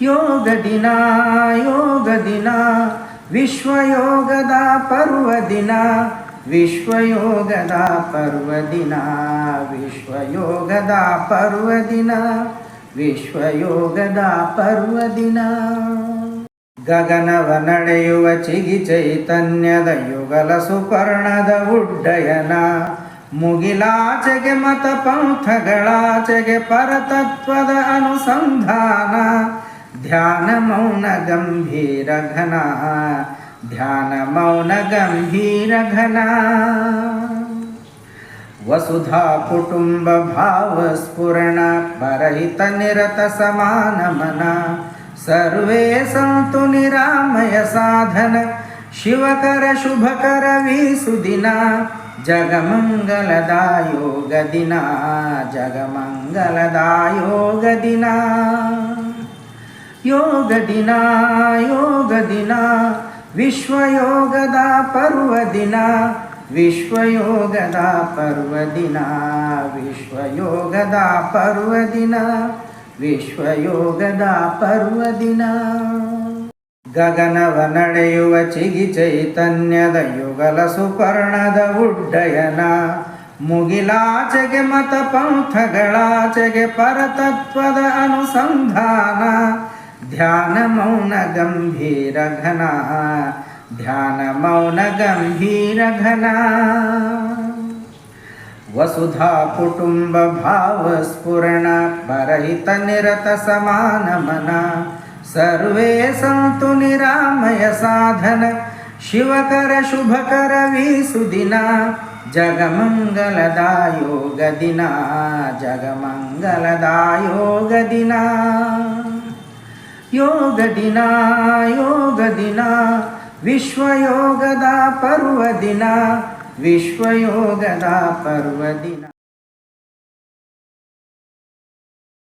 ಯೋಗ ದಿನ ಯೋಗ ದಿನ, ವಿಶ್ವಯೋಗದ ಪರ್ವ ದಿನ, ವಿಶ್ವಯೋಗದ ಪರ್ವ ದಿನ, ವಿಶ್ವಯೋಗದ ಪರ್ವ ದಿನ, ವಿಶ್ವಯೋಗದ ಪರ್ವ ದಿನ. ಗಗನವ ನಡೆಯುವ ಚಿಗಿ ಚೈತನ್ಯದ ಯುಗಲ ಸುಪರ್ಣದ ಉಡ್ಡಯನ, ಮುಗಿಲಾಚೆಗೆ ಮತ ಪಂಥಗಳಾಚೆಗೆ ಪರತತ್ವದ ಅನುಸಂಧಾನ ध्यानमौनगम्भीरघना ध्यानमौनगम्भीरघना। गम्भीरघना ध्यान मौन सर्वे सन्तु निरामय साधन शिवकरशुभकर जगमङ्गलदायोगदिना जगमङ्गलदायोगदिना। ಯೋಗ ದಿನ ಯೋಗ ದಿನ, ವಿಶ್ವಯೋಗದ ಪರ್ವ ದಿನ, ವಿಶ್ವಯೋಗದ ಪರ್ವ ದಿನ, ವಿಶ್ವಯೋಗದ ಪರ್ವ ದಿನ, ವಿಶ್ವಯೋಗದ ಪರ್ವ ದಿನ. ಗಗನವ ನಡೆಯುವ ಚಿಗಿ ಚೈತನ್ಯದ ಯುಗಲ ಸುಪರ್ಣದ ಉಡ್ಡಯನ, ಮುಗಿಲಾಚೆಗೆ ಮತ ಪಂಥಗಳಾಚೆಗೆ ಪರತತ್ವದ ಅನುಸಂಧಾನ ध्यानमौनगम्भीरघना ध्यानमौनगम्भीरघना। गम्भीरघना ध्यानमौन गम्भीरघना सर्वे सन्तु निरामयसाधन साधन जगमङ्गलदायोगदिना जगमङ्गलदायोगदिना। ಯೋಗ ದಿನ ಯೋಗ ದಿನ ವಿಶ್ವಯೋಗದ ಪರ್ವ ದಿನ ವಿಶ್ವಯೋಗದ ಪರ್ವ ದಿನ.